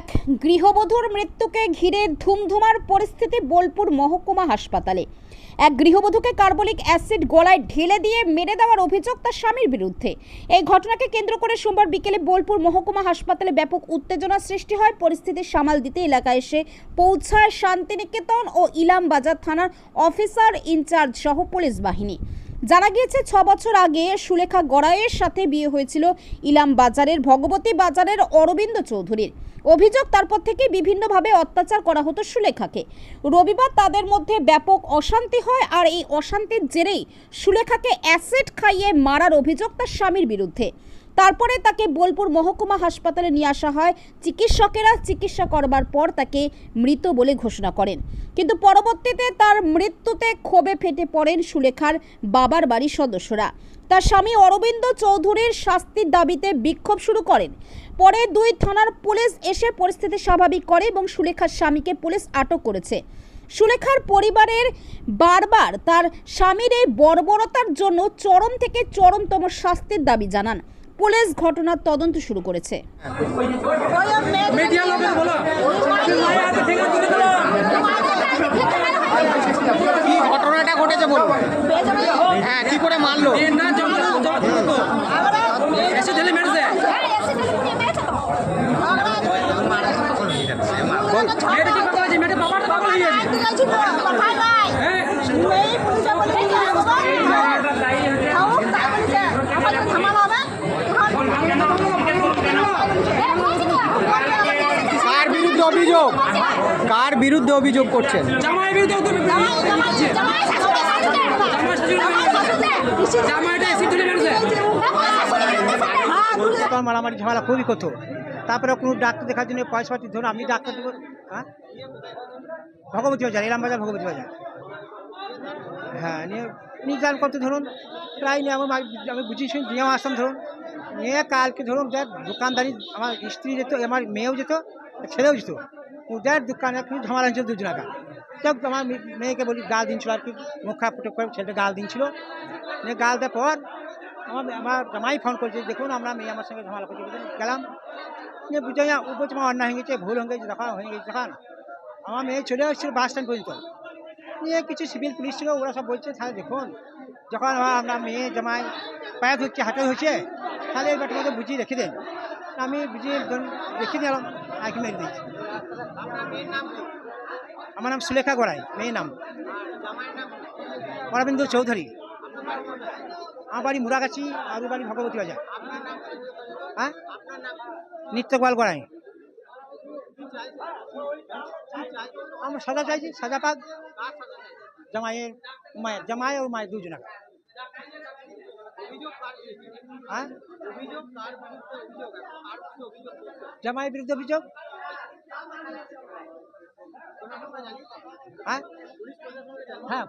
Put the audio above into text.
এক গৃহবধূর মৃত্যুকে ঘিরে ধুমধুমার পরিস্থিতি বোলপুর মহকুমা হাসপাতালে। এক গৃহবধূকে কার্বলিক অ্যাসিড গলায় ঢেলে দিয়ে মেরে দেওয়ার অভিযোগ তার স্বামীর বিরুদ্ধে। এই ঘটনাকে কেন্দ্র করে সোমবার বিকেলে বোলপুর মহকুমা হাসপাতালে ব্যাপক উত্তেজনা সৃষ্টি হয়। পরিস্থিতি সামাল দিতে এলাকায় এসে পৌঁছায় শান্তিনিকেতন ও ইলামবাজার থানার অফিসার ইনচার্জ সহ পুলিশ বাহিনী। জানা গিয়েছে, ছ বছর আগে সুলেখা গড়াইয়ের সাথে বিয়ে হয়েছিল ইলাম বাজারের ভগবতী বাজারের অরবিন্দ চৌধুরীর। অভিযোগ তারপর থেকে বিভিন্নভাবে অত্যাচার করা হতো সুলেখাকে। রবিবার তাদের মধ্যে ব্যাপক অশান্তি হয় আর এই অশান্তির জেরেই সুলেখাকে অ্যাসিড খাইয়ে মারার অভিযোগ তার স্বামীর বিরুদ্ধে। তারপরে তাকে বোলপুর মহকুমা হাসপাতালে নিয়ে আসা হয়। চিকিৎসকেরা চিকিৎসা করবার পর তাকে মৃত বলে ঘোষণা করেন। কিন্তু পরবর্তীতে তার মৃত্যুতে ক্ষোভে ফেটে পড়েন সুলেখার বাবার বাড়ির সদস্যরা। তার স্বামী অরবিন্দ চৌধুরীর শাস্তির দাবিতে বিক্ষোভ শুরু করেন। পরে দুই থানার পুলিশ এসে পরিস্থিতি স্বাভাবিক করে এবং সুলেখার স্বামীকে পুলিশ আটক করেছে। সুলেখার পরিবারের বারবার তার স্বামীর এই বর্বরতার জন্য চরম থেকে চরমতম শাস্তির দাবি জানান। পুলিশ ঘটনার তদন্ত শুরু করেছে। ঘটনাটা ঘটেছে বলুন? হ্যাঁ কি করে মারলো এর না জমা জমা থাকো এসে ঢেলে মেরেছে মেয়েটা কি কথা হয়েছে মেয়েটা বাবাটা পাগল হয়ে গেছে হ্যাঁ কার বিরুদ্ধে অভিযোগ কার বিরুদ্ধে অভিযোগ করছেন বিরুদ্ধে মারামারি ঝামেলা খুবই করতো তারপরে কোনো ডাক্তার দেখার জন্য পয়সা পাতি ধরুন আপনি ডাক্তার দেবো হ্যাঁ ভগবতী বাজার এলাম বাজার ভগবতী বাজার হ্যাঁ নিয়ে নিজাম করতে ধরুন প্রায় নিয়ে আমার আমি বুঝিয়ে শুনে নিয়েও আসতাম ধরুন নিয়ে কালকে ধরুন যার দোকানদারি আমার স্ত্রী যেত আমার মেয়েও যেত ছেলেও যেত ওদের দোকানে একটু ঝামেলা হয়েছিল দুজন টাকা যাক আমার মেয়েকে বলি গাল দিনছিল আর কি মুখ খারাপ করে ছেলেটা গাল দিনছিল গাল দেওয়ার পর আমার আমার জামাই ফোন করেছে দেখুন আমরা মেয়ে আমার সঙ্গে ঝামেলা করছি? গেলাম বুঝে ও বলছে আমার অন্যায় হয়ে গেছে ভুল হয়ে গেছে দেখা হয়ে গেছে দেখান আমার মেয়ে চলে এসেছিল বাস স্ট্যান্ড পর্যন্ত নিয়ে কিছু সিভিল পুলিশ ছিল ওরা সব বলছে তাহলে দেখুন যখন আমার মেয়ে জামাই পায়ে ধরছে হাতে হচ্ছে তাহলে এই ব্যাপারটা বুঝিয়ে রেখে দেন আমি ধরুন রেখে দিলাম আঁকি মেরে দিয়েছি। আমার নাম সুলেখা গড়াই, মেয়ের নাম। অরবিন্দ চৌধুরী। আমার বাড়ি মুরাগাছি আর বাড়ি ভগবতী বাজার। হ্যাঁ? নিত্যপাল গড়াই। আমরা সাজা চাইছি সাজা পাক, জামাইয়ের মায়ের জামাই ও মায়ের দুজনা হ্যাঁ? জামাই বিরুদ্ধে অভিযোগ? হ্যাঁ? হ্যাঁ।